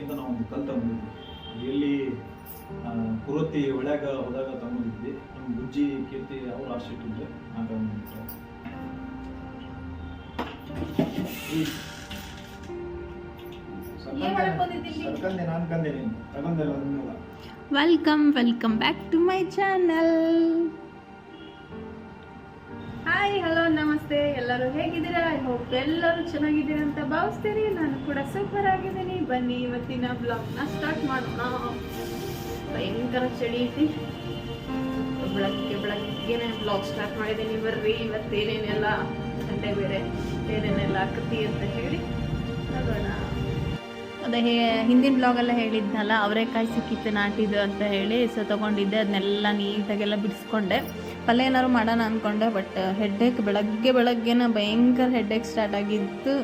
ಅಂತ ನಾವು ಒಂದು ಬಂದಿದ್ವಿ. ತಗೊಂಡಿದ್ವಿ ಎಲ್ಲಿ ಕುರತಿ ಒಳ್ಯಾಗ ಹೋದಾಗ ತಗೊಂಡಿದ್ವಿ. ನಮ್ಮ ಗುಜ್ಜಿ ಕೀರ್ತಿ ಅವ್ರು ಆಸೆ ಇಟ್ಟಿದ್ರು ಆ ಬಂದಿದ್ದೀರಿ? ಸರ್ಕಂದೆ ನಾನು ಕಂದೆ ನೀನು. ತಗೊಂಡೆಲ್ಲ ಒಂದಲ್ಲ welcome welcome back to my channel hi hello ನಮಸ್ತೆ. ಎಲ್ಲರೂ ಹೇಗಿದ್ದೀರಾ? ಐ ಹೋಪ್ ಎಲ್ಲರೂ ಚೆನ್ನಾಗಿದ್ದೀರಾ ಅಂತ ಭಾವಿಸ್ತೀರಿ ನಾನು ಕೂಡ ಸೂಪರ್ ಆಗಿದ್ದೀನಿ. ಬನ್ನಿ ಇವತ್ತಿನ ಬ್ಲಾಗ್ನ ಸ್ಟಾರ್ಟ್ ಮಾಡೋಣ. ಭಯಂಕರ ಚಳಿ ಐತಿ. ಬೆಳಗ್ಗೆ, ಬೆಳಗ್ಗೆನೆ ಬ್ಲಾಗ್ ಸ್ಟಾರ್ಟ್ ಮಾಡಿದ್ದೀನಿ. ಬರ್ರಿ ಇವತ್ತೇನೇನೆಲ್ಲ ಗಂಟೆ ಬೇರೆ, ಏನೇನೆಲ್ಲ ಆಕತಿ ಅಂತ ಹೇಳಿ ನೋಡೋಣ. ಅದೇ ಹಿಂದಿನ ಬ್ಲಾಗೆಲ್ಲ ಹೇಳಿದ್ನಲ್ಲ, ಅವರೇಕಾಯಿ ಸಿಕ್ಕಿತ್ತು, ನಾಟಿದ್ದು ಅಂತ ಹೇಳಿ, ಸೊ ತೊಗೊಂಡಿದ್ದೆ. ಅದನ್ನೆಲ್ಲ ನೀಟಾಗೆಲ್ಲ ಬಿಡಿಸ್ಕೊಂಡೆ. ಪಲ್ಯ ಏನಾದ್ರು ಮಾಡೋಣ ಅಂದ್ಕೊಂಡೆ ಬಟ್ ಹೆಡ್ಡೇಕ್ ಬೆಳಗ್ಗೆ ಬೆಳಗ್ಗೆನ ಭಯಂಕರ ಹೆಡ್ಡೇಕ್ ಸ್ಟಾರ್ಟ್ ಆಗಿದ್ದು,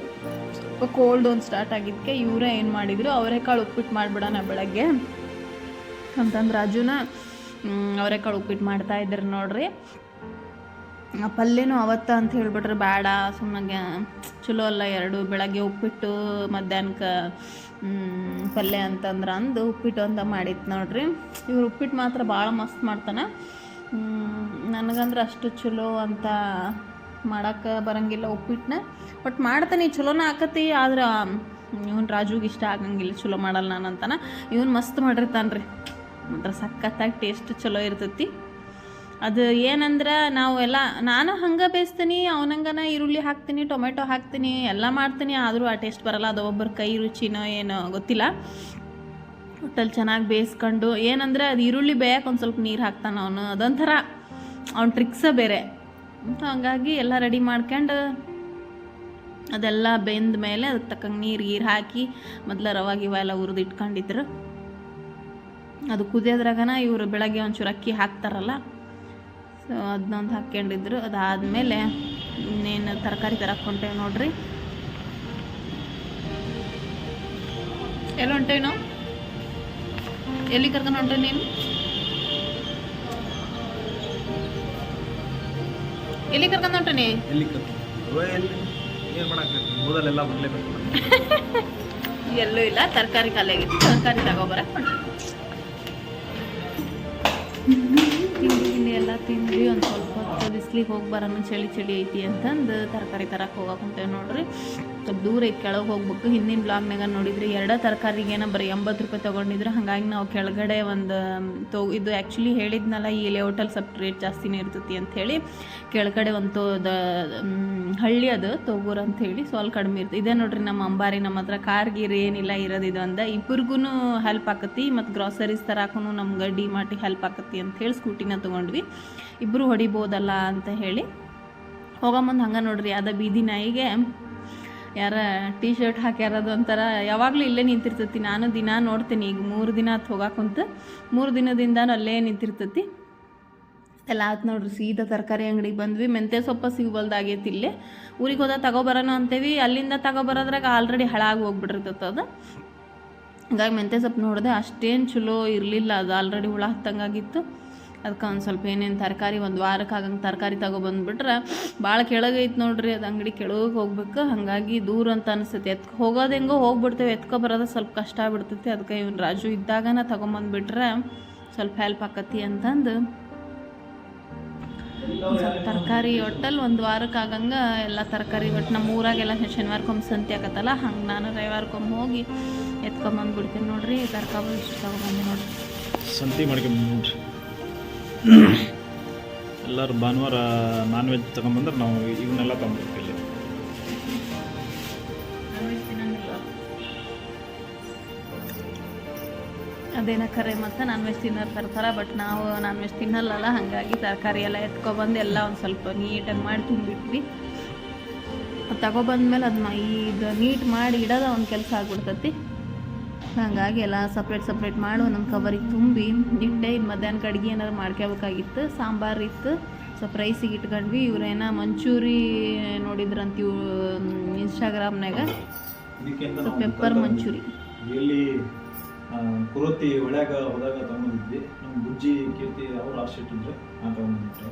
ಸ್ವಲ್ಪ ಕೋಲ್ಡ್ ಒಂದು ಸ್ಟಾರ್ಟ್ ಆಗಿದ್ದಕ್ಕೆ ಇವರೇ ಏನು ಮಾಡಿದರು ಅವರೆಕಾಳು ಉಪ್ಪಿಟ್ಟು ಮಾಡಿಬಿಡೋಣ ಬೆಳಗ್ಗೆ. ಅಂತಂದ್ರೆ ರಾಜುನ ಅವರೇ ಅವರೆಕಾಳು ಉಪ್ಪಿಟ್ಟು ಮಾಡ್ತಾ ಇದ್ರು ನೋಡ್ರಿ. ಆ ಪಲ್ಯನೂ ಅವತ್ತ ಅಂತ ಹೇಳ್ಬಿಟ್ರೆ ಬೇಡ ಸುಮ್ಮನೆ ಚಲೋ ಅಲ್ಲ ಎರಡು, ಬೆಳಗ್ಗೆ ಉಪ್ಪಿಟ್ಟು, ಮಧ್ಯಾಹ್ನಕ್ಕೆ ಪಲ್ಯ ಅಂತಂದ್ರೆ ಅಂದು ಉಪ್ಪಿಟ್ಟು ಅಂತ ಮಾಡಿತ್ತು ನೋಡ್ರಿ. ಇವ್ರು ಉಪ್ಪಿಟ್ಟು ಮಾತ್ರ ಭಾಳ ಮಸ್ತ್ ಮಾಡ್ತಾನೆ. ನನಗಂದ್ರೆ ಅಷ್ಟು ಚಲೋ ಅಂತ ಮಾಡೋಕ್ಕೆ ಬರಂಗಿಲ್ಲ ಉಪ್ಪಿಟ್ಟನ್ನ ಬಟ್ ಮಾಡ್ತಾನೆ, ಚಲೋನ ಆಕತಿ, ಆದ್ರೆ ಇವನು ರಾಜುಗೆ ಇಷ್ಟ ಆಗಂಗಿಲ್ಲ, ಚಲೋ ಮಾಡಲ್ಲ ನಾನು ಅಂತಾನೆ. ಇವನು ಮಸ್ತ್ ಮಾಡಿರ್ತಾನೆ ರೀ ಒಂಥರ ಸಖತ್ತಾಗಿ ಟೇಸ್ಟ್ ಚಲೋ ಇರ್ತೈತಿ. ಅದು ಏನಂದ್ರೆ, ನಾವು ಎಲ್ಲ, ನಾನು ಹಂಗೆ ಬೇಯಿಸ್ತೀನಿ ಅವನಂಗನ ಈರುಳ್ಳಿ ಹಾಕ್ತೀನಿ, ಟೊಮೆಟೊ ಹಾಕ್ತೀನಿ, ಎಲ್ಲ ಮಾಡ್ತೀನಿ, ಆದರೂ ಆ ಟೇಸ್ಟ್ ಬರಲ್ಲ. ಅದು ಒಬ್ಬರ ಕೈ ರುಚಿನೋ ಏನೋ ಗೊತ್ತಿಲ್ಲ. ಒಟ್ಟಲ್ಲಿ ಚೆನ್ನಾಗಿ ಬೇಯಿಸ್ಕೊಂಡು, ಏನಂದರೆ ಅದು ಈರುಳ್ಳಿ ಬೇಯಕ್ಕೆ ಒಂದು ಸ್ವಲ್ಪ ನೀರು ಹಾಕ್ತಾನೆ ಅವನು. ಅದೊಂಥರ ಅವ್ನ ಟ್ರಿಕ್ಸೇ ಬೇರೆ. ಹಂಗಾಗಿ ಎಲ್ಲ ರೆಡಿ ಮಾಡ್ಕೊಂಡು ಅದೆಲ್ಲ ಬೆಂದ ಮೇಲೆ ಅದಕ್ಕೆ ತಕ್ಕಂಗೆ ನೀರು, ಗೀರು ಹಾಕಿ ಮೊದಲ ರವೆ ಗಿವ ಎಲ್ಲ ಹುರಿದು ಇಟ್ಕೊಂಡಿದ್ರು. ಅದು ಕುದಿಯೋದ್ರಾಗನ ಇವರು ಬೆಳಗ್ಗೆ ಒಂಚೂರು ಅಕ್ಕಿ ಹಾಕ್ತಾರಲ್ಲ, ಸೊ ಅದನ್ನೊಂದು ಹಾಕ್ಕೊಂಡಿದ್ರು ಅದಾದಮೇಲೆ ಇನ್ನೇನು ತರಕಾರಿ ತರಕ್ಕೆ ಹೊಂಟೇವೆ ನೋಡ್ರಿ. ಎಲ್ಲ ಹೊಂಟೇವೆ ಎಲ್ಲಿ ಕರ್ಕೊಂಡು ಹೊಂಟೆ ನೀನು ಎಲ್ಲಿ ಕರ್ಕೊಂಡು ಹೊಂಟೇನಿ ಎಲ್ಲಿ ಇಲ್ಲ ತರಕಾರಿ ಖಾಲಿಯಾಗಿತ್ತು ತರಕಾರಿ ತಗೊಬರಕ್ಕೆ ಹೊಂಟೆ ತಿಂಡಿ ತಿಂಡಿ ಎಲ್ಲ ತಿಂದ್ವಿ ಒಂದು ಸ್ವಲ್ಪ ಬಿಸ್ಲಿಗೆ ಹೋಗಿ ಬರೋಣ ಚಳಿ ಚಳಿ ಐತಿ ಅಂತಂದು ತರಕಾರಿ ತರಕ್ಕೆ ಹೋಗಕ್ಕೆ ನೋಡ್ರಿ. ಸ್ವಲ್ಪ ದೂರ ಐತಿ ಕೆಳಗೆ ಹೋಗ್ಬೇಕು. ಹಿಂದಿನ ಬ್ಲಾಗ್ನಾಗ ನೋಡಿದ್ರಿ ಎರಡೇ ತರಕಾರಿಗೇನ ಬರೀ ಎಂಬತ್ತು ರೂಪಾಯಿ ತೊಗೊಂಡಿದ್ರೆ. ಹಾಗಾಗಿ ನಾವು ಕೆಳಗಡೆ ಒಂದು ತೋ, ಇದು ಆ್ಯಕ್ಚುಲಿ ಹೇಳಿದ್ನಲ್ಲ ಈ ಲೇಔಟಲ್ಲಿ ಸ್ವಲ್ಪ ರೇಟ್ ಜಾಸ್ತಿನೇ ಇರ್ತೈತಿ ಅಂಥೇಳಿ ಕೆಳಗಡೆ ಒಂದು ತೋ, ದ ಹಳ್ಳಿ ಅದು, ತೊಗೂರು ಅಂಥೇಳಿ ಹೇಳಿ ಸೊ ಅಲ್ಲಿ ಕಡಿಮೆ ಇರ್ತದೆ ಇದೇ ನೋಡ್ರಿ ನಮ್ಮ ಅಂಬಾರಿ ನಮ್ಮ ಹತ್ರ ಕಾರ್ ಗೀರ್ ಏನಿಲ್ಲ ಇರೋದು ಇದು ಅಂದ. ಇಬ್ಬರಿಗೂ ಹೆಲ್ಪ್ ಆಕತಿ ಮತ್ತು ಗ್ರಾಸರೀಸ್ ತರಾಕೂ ನಮ್ಗೆ ಡಿ ಮಾರ್ಟಿ ಹೆಲ್ಪ್ ಆಕತಿ ಅಂಥೇಳಿ ಸ್ಕೂಟಿನ ತೊಗೊಂಡ್ವಿ. ಇಬ್ಬರು ಹೊಡಿಬೋದಲ್ಲ ಅಂತ ಹೇಳಿ ಹೋಗಮ್ಮಂದು ಮುಂದೆ ಹಂಗೆ ನೋಡ್ರಿ, ಅದ ಬೀದಿ ನಾಯಿಗೆ ಯಾರ ಟೀ ಶರ್ಟ್ ಹಾಕ್ಯಾರದು ಒಂಥರ ಯಾವಾಗಲೂ ಇಲ್ಲೇ ನಿಂತಿರ್ತೈತಿ. ನಾನು ದಿನ ನೋಡ್ತೀನಿ, ಈಗ ಮೂರು ದಿನ ಆತು ಹೋಗಾಕುಂತ. ಮೂರು ದಿನದಿಂದಾನು ಅಲ್ಲೇ ನಿಂತಿರ್ತೈತಿ. ಎಲ್ಲ ಆತು ನೋಡ್ರಿ, ಸೀದಾ ತರಕಾರಿ ಅಂಗಡಿಗೆ ಬಂದ್ವಿ. ಮೆಂತ್ಯ ಸೊಪ್ಪ ಸಿಗ್ಬಲ್ದಾಗೈತಿ ಇಲ್ಲೇ. ಊರಿಗೆ ಹೋದ ತಗೊಬರೋಣ ಅಂತೇವಿ. ಅಲ್ಲಿಂದ ತಗೋಬರೋದ್ರಾಗ ಆಲ್ರೆಡಿ ಹಳಾಗಿ ಹೋಗ್ಬಿಟ್ಟಿರ್ತೈತೆ ಅದು. ಹಂಗಾಗಿ ಮೆಂತ್ಯ ಸೊಪ್ಪು ನೋಡಿದೆ ಅಷ್ಟೇನು ಚಲೋ ಇರಲಿಲ್ಲ, ಅದು ಆಲ್ರೆಡಿ ಹುಳ ಹತ್ತಂಗಾಗಿತ್ತು. ಅದಕ್ಕೆ ಒಂದು ಸ್ವಲ್ಪ ಏನೇನು ತರಕಾರಿ ಒಂದು ವಾರಕ್ಕೆ ಆಗಂಗೆ ತರಕಾರಿ ತಗೊಬಂದ್ಬಿಟ್ರೆ ಭಾಳ ಕೆಳಗೈತೆ ನೋಡ್ರಿ ಅದು ಅಂಗಡಿ ಕೆಳಗೆ ಹೋಗ್ಬೇಕು. ಹಾಗಾಗಿ ದೂರ ಅಂತ ಅನಿಸ್ತೈತಿ. ಎತ್ಕ ಹೋಗೋದು ಹೆಂಗೋ ಹೋಗ್ಬಿಡ್ತೇವೆ. ಎತ್ಕೊ ಬರೋದು ಸ್ವಲ್ಪ ಕಷ್ಟ ಆಗ್ಬಿಡ್ತೈತಿ. ಅದಕ್ಕೆ ಇವನು ರಾಜು ಇದ್ದಾಗನ ತಗೊಂಬಂದ್ಬಿಟ್ರೆ ಸ್ವಲ್ಪ ಹೆಲ್ಪ್ ಆಕತಿ ಅಂತಂದು ಸ್ವಲ್ಪ ತರಕಾರಿ ಒಟ್ಟಲ್ಲಿ ಒಂದು ವಾರಕ್ಕೆ ಆಗಂಗೆ ಎಲ್ಲ ತರಕಾರಿ ಒಟ್ಟು ನಮ್ಮ ಊರಾಗೆಲ್ಲ ಶನಿವಾರಕ್ಕೊಮ್ಮೆ ಸಂತೆ ಆಗತ್ತಲ್ಲ ಹಂಗೆ ನಾನು ರವಿವಾರಕ್ಕೊಮ್ಮೆ ಹೋಗಿ ಎತ್ಕೊಂಬಂದ್ಬಿಡ್ತೀನಿ ನೋಡ್ರಿ. ತರಕಾರಿ ಇಷ್ಟು ತಗೊಬಂದೆ ನೋಡ್ರಿ. ಸಂತೆ ಮಾಡ್ಕೊಂಬಂದು ನೋಡ್ರಿ ಎಲ್ಲರೂ ಭಾನುವಾರ ನಾನ್ ವೆಜ್ ತಗೊಂಬಂದ್ರೆ ನಾವು ಇವನ್ನೆಲ್ಲ ತಗೊಂಡ್ಬಿಡ್ತೀವಿ ಇಲ್ಲಿ. ಅದೇನ ಕರೆ ಮತ್ತು ನಾನ್ ವೆಜ್ ತಿನ್ನೋರು ತರ್ತಾರೆ ಬಟ್ ನಾವು ನಾನ್ ವೆಜ್ ತಿನ್ನಲ್ಲಲ್ಲ, ಹಾಗಾಗಿ ತರಕಾರಿ ಎಲ್ಲ ಎತ್ಕೊಬಂದು ಎಲ್ಲ ಒಂದು ಸ್ವಲ್ಪ ನೀಟಾಗಿ ಮಾಡಿ ತುಂಬಿಟ್ವಿ ಅದು ತಗೊಬಂದ್ಮೇಲೆ ಅದು ಇದು ನೀಟ್ ಮಾಡಿ ಇಡೋದ ಒಂದು ಕೆಲಸ ಆಗ್ಬಿಡ್ತೈತಿ. ಹಾಗಾಗಿ ಎಲ್ಲ ಸಪ್ರೇಟ್ ಸಪ್ರೇಟ್ ಮಾಡಿ. ಒಂದೊಂದು ಕವರಿಗೆ ತುಂಬಿ ಇಟ್ಟೆ ಇದು ಮಧ್ಯಾಹ್ನಕ್ಕೆ ಅಡುಗೆ ಏನಾದ್ರು ಮಾಡ್ಕೋಬೇಕಾಗಿತ್ತು ಸಾಂಬಾರು ಇತ್ತು. ಸ್ವಲ್ಪ ರೈಸಿಗೆ ಇಟ್ಕೊಂಡ್ವಿ. ಇವ್ರೇನ ಮಂಚೂರಿ ನೋಡಿದ್ರಂತ ಇವ್ ಇನ್ಸ್ಟಾಗ್ರಾಮ್ನಾಗ ಸೊ ಪೆಪ್ಪರ್ ಮಂಚೂರಿ ಎಲ್ಲಿ ಕುರುತಿ ಒಳ್ಯಾಗ ಹೋದಾಗ ತಗೊಂಡಿದ್ವಿ ನಮ್ಮ ಬುಜ್ಜಿ ಕೀರ್ತಿ ಅವ್ರು ಆಸೆ ಇಟ್ಟಿದ್ರು ನಾನು ತಗೊಂಡ್ಬಿಟ್ಟೆ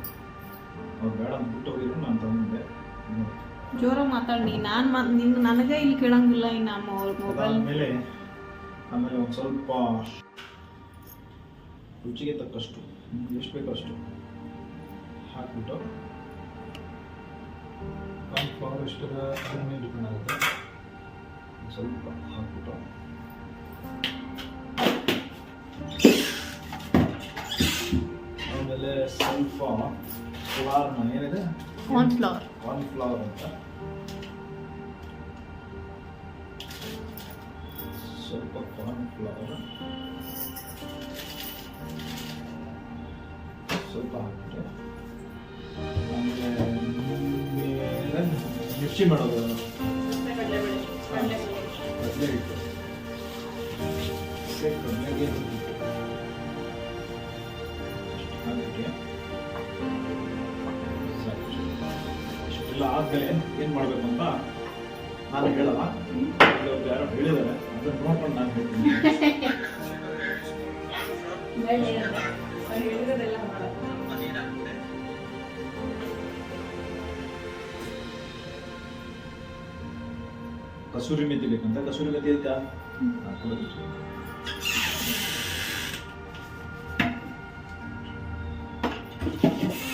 ಅವ್ರು ಬೇಡ ಅಂತ ಬಿಟ್ಟು ಹೋಗಿದ್ರು ನಾನು ತಗೊಂಡೆ ಜೋರಾಗಿ ಮಾತಾಡಿ ನಾನು ನಿನ್ನ ನನಗೆ ಇಲ್ಲಿ ಕೇಳಂಗಿಲ್ಲ ಇನ್ನು ಅವ್ರ ಮೊಬೈಲ್ ಅದಾದ್ಮೇಲೆ ಆಮೇಲೆ ಒಂದು ಸ್ವಲ್ಪ ರುಚಿಗೆ ತಕ್ಕಷ್ಟು ನಿಮ್ಗೆ ಎಷ್ಟು ಬೇಕೋ ಅಷ್ಟು ಹಾಕ್ಬಿಟ್ಟು ಫ್ಲವರ್ ಎಷ್ಟು ಮೇಲೆ ಡಿಪೆಂಡ್ ಆಗುತ್ತೆ? ಸ್ವಲ್ಪ ಹಾಕ್ಬಿಟ್ಟು ಆಮೇಲೆ ಸ್ವಲ್ಪ ಫ್ಲವರ್ನ ಏನಿದೆ? ಕಾರ್ನ್ಫ್ಲವರ್ ಕಾರ್ನ್ಫ್ಲವರ್ ಅಂತ. ಸ್ವಲ್ಪ ಕಾರ್ನ್ಫ್ಲವರ್ ಸ್ವಲ್ಪ ಮಿರ್ಚಿ ಮಾಡೋದು ಕಡಲೆ ಹಿಟ್ಟು ಏನ್ ಮಾಡ್ಬೇಕು ಅಂತ ನಾನು ಹೇಳಲ್ಲ ಯಾರೋ ಹೇಳಿದ್ದಾರೆ ಅದನ್ನ ನೋಡ್ಕೊಂಡು ನಾನು ಹೇಳ್ತೀನಿ ಹೇಳಿರೋದೆಲ್ಲ ಮಾಡೋದು ಕಸೂರಿ ಮೆಥಿ ಬೇಕಂತ ಕಸೂರಿ ಮೆಥಿ ಐತಾ ಹಾಕ್ಕೊಳ್ಳೋದು.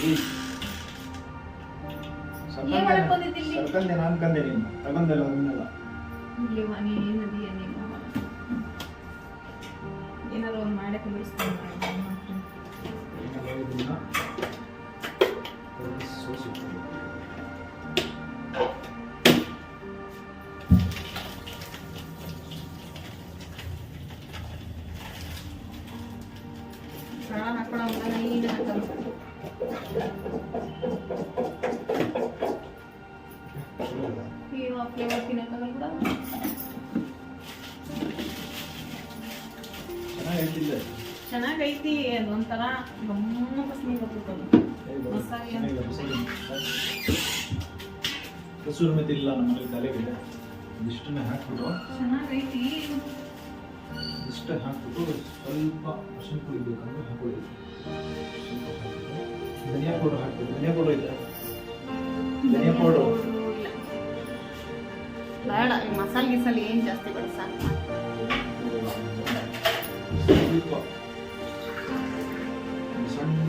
ಈ ಏನ್ ಮಾಡಕ್ ಬಂದಿದ್ದಿಲ್ಲಿ? ಸರ್ಕಂದೆ ನಾನು ಕಂದೆ ನೀನು ತಗೊಂಡೆಲ್ಲ ಅದನ್ನೆಲ್ಲ ಇಲ್ಲಿ ಮನೆ ನದಿ ನೀವು ಏನಾದ್ರು ಒಂದು ಮಾಡಕ್ಕೆ ಬಿಡಿಸ್ತೀನಿ ಅದು ಒಂಥರ ಗಮ್ಮತ್ತ ಸ್ಮೆಲ್ ಬರ್ತದೆ. ಮಸಾಲೆ. ಕಸೂರಿ ಮೆಥಿ ಇಲ್ಲ ನಮ್ಮಲ್ಲಿ ತಲೆಗೆ ತಲೆಗಿದೆ. ಇದಿಷ್ಟನ್ನೇ ಹಾಕ್ಬಿಟ್ಟು ಚೆನ್ನಾಗೈತಿ. ಇಷ್ಟ ಹಾಕ್ಬಿಟ್ಟು ಸ್ವಲ್ಪ ಅರಿಶಿನ ಪುಡಿ ಬೇಕಂದ್ರೆ ಹಾಕೊಳ್ಳಿ. ಸ್ವಲ್ಪ ಧನಿಯಾ ಪೌಡರ್ ಹಾಕ್ಬಿಟ್ಟು ಧನಿಯಾ ಪೌಡರ್ ಇದೆ ಧನಿಯಾ ಪೌಡರ್. ಬೇಡ ಮಸಾಲೆ ಗಿಸಾಲೆ ಏನು ಜಾಸ್ತಿ ಬೇಡ ಸಾಕು ಸ್ವಲ್ಪ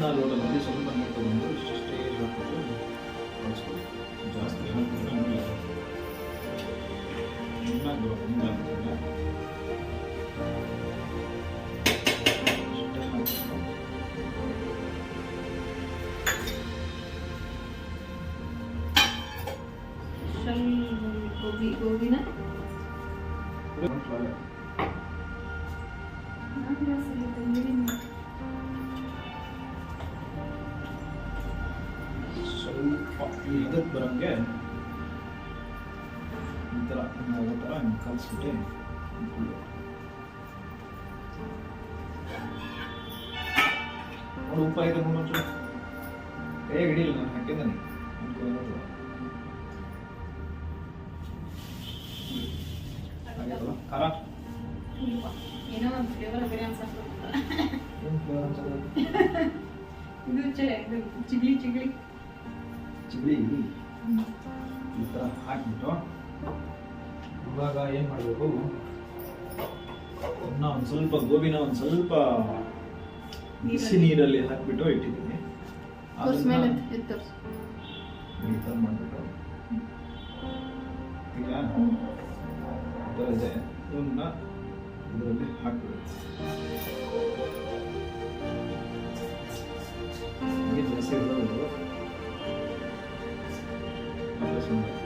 ಒಂದು ಸಣ್ಣ ಲೋಟದಲ್ಲಿ ಸ್ವಲ್ಪ ನೀರು ತಗೊಂಡು ಇಷ್ಟೇ ಹಾಕ್ಬಿಟ್ಟು ಕಲಿಸ್ಕೊಳ್ಳಿ ಜಾಸ್ತಿ ಹಾಕಿದ್ರೆ ಆಮೇಲೆ ಚೆನ್ನಾಗಿ ಬರುತ್ತೆ, ಹಿಂಗಾಗ್ತದೆ. ಇಷ್ಟೇ ಹಾಕ್ಬಿಟ್ಟು ಸ್ವಲ್ಪ ಗೋಬಿ ಗೋಬಿನ ಹದಕ್ಕೆ ಬರೋಂಗೆ ಈ ಥರ ಹಿಂಗಾಗೋ ಥರ ಹಿಂಗೆ ಕಲಿಸ್ಬಿಟ್ಟು. ನೋಡಿ ಉಪ್ಪ ಆಗಿದೆ ಮುಂಚೆ ಹೇಗೆ ಹಿಡಿಯಿಲ್ಲ ನಾನು ಹಾಕಿದ್ದಾನೆ. ಖಾರ? ಏನೋ ಒಂದು ಫ್ಲೇವರ್ ಬೇರೆ ಇದು ಚಿಗ್ಲಿ ಚಿಗ್ಲಿ. ಚಿಲ್ಲಿ ಈ ಥರ ಹಾಕಿಬಿಟ್ಟು ಇವಾಗ ಏನು ಮಾಡಬೇಕು? ಇನ್ನ ಒಂದು ಸ್ವಲ್ಪ ಗೋಬಿನ ಒಂದು ಸ್ವಲ್ಪ ಬಿಸಿ ನೀರಲ್ಲಿ. ಹಾಕಿಬಿಟ್ಟು ಇಟ್ಟಿದ್ದೀನಿ. ಈ ಥರ ಮಾಡಿಬಿಟ್ಟು. ಈಗ ಇದೆ ಇವನ್ನ ಇದರಲ್ಲಿ ಹಾಕ್ಬಿಡು ಹೀಗೆ ಜಾಸ್ತಿ ಇರೋದು. ಮತ್ತೆ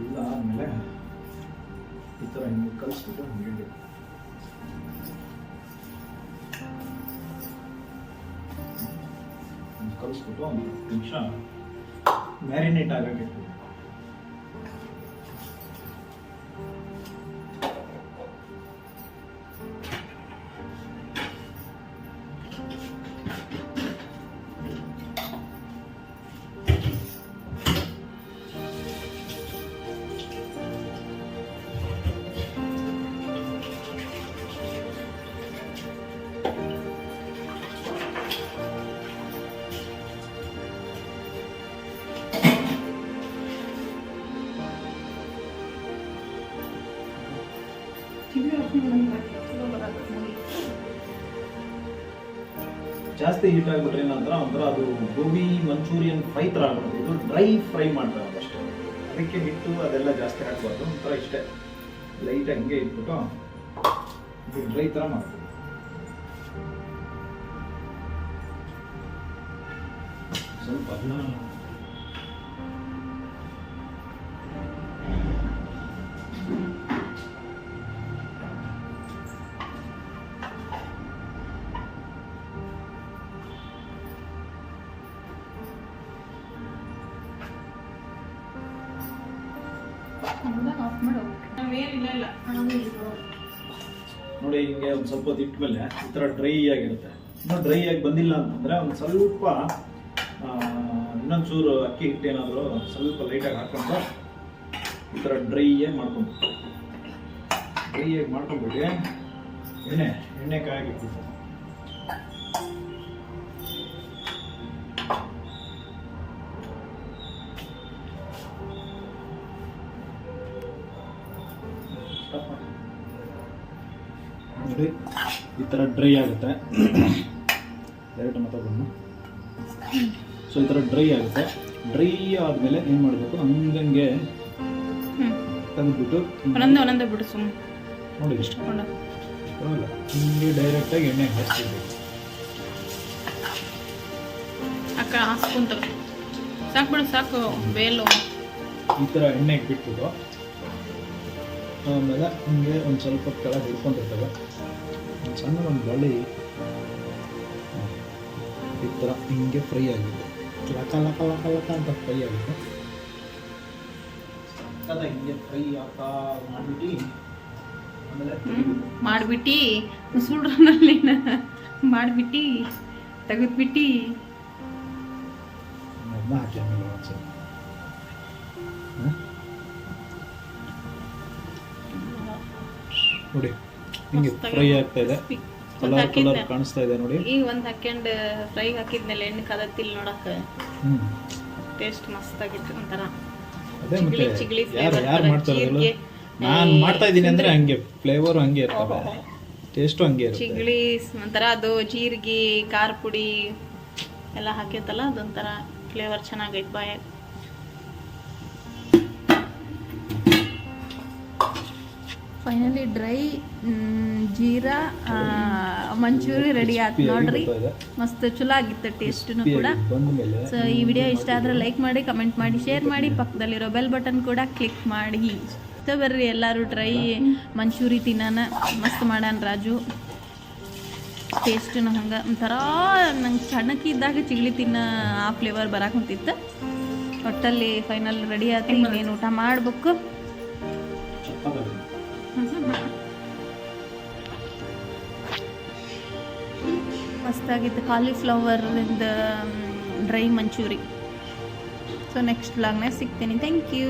ಇಲ್ಲ ಆದಮೇಲೆ ಈ ಥರ ಹಿಂಗೆ ಕಲಿಸ್ಬಿಟ್ಟು ಹಿಂಗೆ ಕಲಿಸ್ಬಿಟ್ಟು ಒಂದು ನಿಮಿಷ ಮ್ಯಾರಿನೇಟ್ ಆಗಕ್ಕೆ ಜಾಸ್ತಿ ಹೀಟ್ ಆಗಿಬಿಟ್ರೆ ಏನಂದ್ರೆ ಒಂಥರ ಅದು ಗೋಬಿ ಮಂಚೂರಿಯನ್ ಫ್ರೈ ಥರ ಆಗ್ಬಿಡುತ್ತೆ. ಇದು ಡ್ರೈ ಫ್ರೈ ಮಾಡ್ತಾರೆ ಅಷ್ಟೇ. ಅದಕ್ಕೆ ಹಿಟ್ಟು ಅದೆಲ್ಲ ಜಾಸ್ತಿ ಹಾಕ್ಬಾರ್ದು. ಒಂಥರ ಇಷ್ಟೇ. ಲೈಟ್ ಹಂಗೆ ಇಟ್ಬಿಟ್ಟು ಇದು ಡ್ರೈ ಥರ ಮಾಡ್ತೀವಿ ಸ್ವಲ್ಪ ಇಲ್ಲ ನೋಡಿ, ಹಿಂಗೆ ಒಂದು ಸ್ವಲ್ಪ ಹೊತ್ತು ಇಟ್ಮೇಲೆ ಈ ಥರ ಡ್ರೈ ಆಗಿರುತ್ತೆ. ಇನ್ನೂ ಡ್ರೈ ಆಗಿ ಬಂದಿಲ್ಲ ಅಂತಂದರೆ ಒಂದು ಸ್ವಲ್ಪ ಇನ್ನೊಂದ್ಚೂರು ಚೂರು ಅಕ್ಕಿ ಹಿಟ್ಟು ಏನಾದರೂ ಸ್ವಲ್ಪ ಲೈಟಾಗಿ ಹಾಕೊಂಡು ಈ ಥರ ಡ್ರೈ ಆಗಿ ಮಾಡ್ಕೊಂಡು ಡ್ರೈ ಆಗಿ ಮಾಡ್ಕೊಂಡ್ಬಿಟ್ಟು ಎಣ್ಣೆ ಎಣ್ಣೆ ಕಾಯಾಗಿಟ್ಬಿಟ್ಟು ನೋಡಿ ಈ ಥರ ಡ್ರೈ ಆಗುತ್ತೆ. ಡೈರೆಕ್ಟ್ ಮಾತಾಡೋಣ ಸೊ ಈ ಥರ ಡ್ರೈ ಆಗುತ್ತೆ. ಡ್ರೈ ಆದಮೇಲೆ ಏನು ಮಾಡಬೇಕು? ಹಂಗಂಗೆ ತಂದುಬಿಟ್ಟು ಒಂದೊಂದೇ ಒಂದೊಂದೇ ಬಿಡು ಸುಮ್ಮನೆ ನೋಡಿ ಇಷ್ಟು ಕೊಂಡು ಪರವಾಗಿಲ್ಲ. ಹಿಂಗೆ ಡೈರೆಕ್ಟಾಗಿ ಎಣ್ಣೆ ಹಾಕ್ತಿರ್ಬೇಕು ಅಕ್ಕ ಹಾಸ್ಕೊಂತ ಸಾಕು ಬಿಡು ಸಾಕು ಬೇಲು. ಈ ಥರ ಎಣ್ಣೆಗೆ ಬಿಟ್ಬಿಟ್ಟು ಆಮೇಲೆ ಹಿಂಗೆ ಒಂದು ಸ್ವಲ್ಪ ಕೆಳಗೆ ಹಿಡ್ಕೊಂಡಿರ್ತವೆ. ಒಂದು ಸಣ್ಣ ಒಂದು ಬಳ್ಳಿ ಈ ಥರ ಹಿಂಗೆ ಫ್ರೈ ಆಗಿದೆ ಲಕ ಲಕ ಲಕ ಲಕ ಅಂತ ಫ್ರೈ ಆಗಿದೆ ಮಾಡ್ಬಿಟ್ಟು ಹಿಂಗೆ ಫ್ರೈ ಮಾಡಿಬಿಟ್ಟು ಆಮೇಲೆ ಮಾಡಿಬಿಟ್ಟು. ಮಾಡಿಬಿಟ್ಟು. ತೆಗೆದ್ಬಿಟ್ಟು. ಅದನ್ನ ಹಾಕಿ ಆಮೇಲೆ ನೋಡಿ ಹಿಂಗೆ ಫ್ರೈ ಆಗ್ತಾ ಇದೆ. ಕಲರ್ ಕಲರ್ ಕಾಣಿಸ್ತಾ ಇದೆ ನೋಡಿ. ಈಗ ಒಂದು ಹಾಕ್ಯಂಡ್ ಫ್ರೈ ಹಾಕಿದ್ಮೇಲೆ ಎಣ್ಣೆ ಕದತ್ತಿಲ್ಲ ನೋಡಕ್ಕ. ಟೇಸ್ಟ್ ಮಸ್ತ್ ಆಗಿತ್ತು ಒಂಥರ. ಅದೇ ಮತ್ತೆ ಯಾರು ಯಾರು ಮಾಡ್ತಾರೆ ಜೀರಿಗೆ. ನಾನು ಮಾಡ್ತಾ ಇದ್ದೀನಿ ಅಂದ್ರೆ ಹಂಗೆ ಫ್ಲೇವರ್ ಹಂಗೆ ಇರ್ತದೆ ಟೇಸ್ಟು ಹಂಗೆ ಇರುತ್ತೆ. ಚಿಗ್ಳಿ ಒಂಥರ ಅದು ಜೀರಿಗೆ ಖಾರ ಪುಡಿ ಎಲ್ಲ ಹಾಕಿರ್ತಲ್ಲ ಅದೊಂಥರ ಫ್ಲೇವರ್ ಚೆನ್ನಾಗೈತೆ ಬಾಯಾಗ finally dry jeera manchuri ready ಆಯ್ತು ನೋಡ್ರಿ. ಮಸ್ತ್ ಚಲೋ ಆಗಿತ್ತು ಟೇಸ್ಟ್ನು ಕೂಡ. ಸೊ ಈ ವಿಡಿಯೋ ಇಷ್ಟ ಆದರೆ ಲೈಕ್ ಮಾಡಿ ಕಮೆಂಟ್ ಮಾಡಿ ಶೇರ್ ಮಾಡಿ ಪಕ್ಕದಲ್ಲಿರೋ ಬೆಲ್ ಬಟನ್ ಕೂಡ ಕ್ಲಿಕ್ ಮಾಡಿ. ಇಷ್ಟ ಬರ್ರಿ ಎಲ್ಲರೂ ಡ್ರೈ ಮಂಚೂರಿ ತಿನ್ನಾನ. ಮಸ್ತ್ ಮಾಡಾನ ರಾಜು. ಟೇಸ್ಟ್ನು ಹಂಗೆ. ಒಂಥರ ನಂಗೆ ಸಣ್ಣಕ್ಕಿದ್ದಾಗ ಚಿಗಳಿ ತಿನ್ನ ಆ ಫ್ಲೇವರ್ ಬರಕ್ಕೆ ಹೊಂತಿತ್ತು ಒಟ್ಟಲ್ಲಿ ಫೈನಲ್ ರೆಡಿ ಆಯ್ತು ಇನ್ನೇನು ಊಟ ಮಾಡ್ಬೇಕು. ಮಸ್ತಾಗಿತ್ತು ಕಾಲಿಫ್ಲವರಿಂದ ಡ್ರೈ ಮಂಚೂರಿ ಸೊ ನೆಕ್ಸ್ಟ್ ವ್ಲಾಗ್ನಾಗ ಸಿಗ್ತೀನಿ. Thank you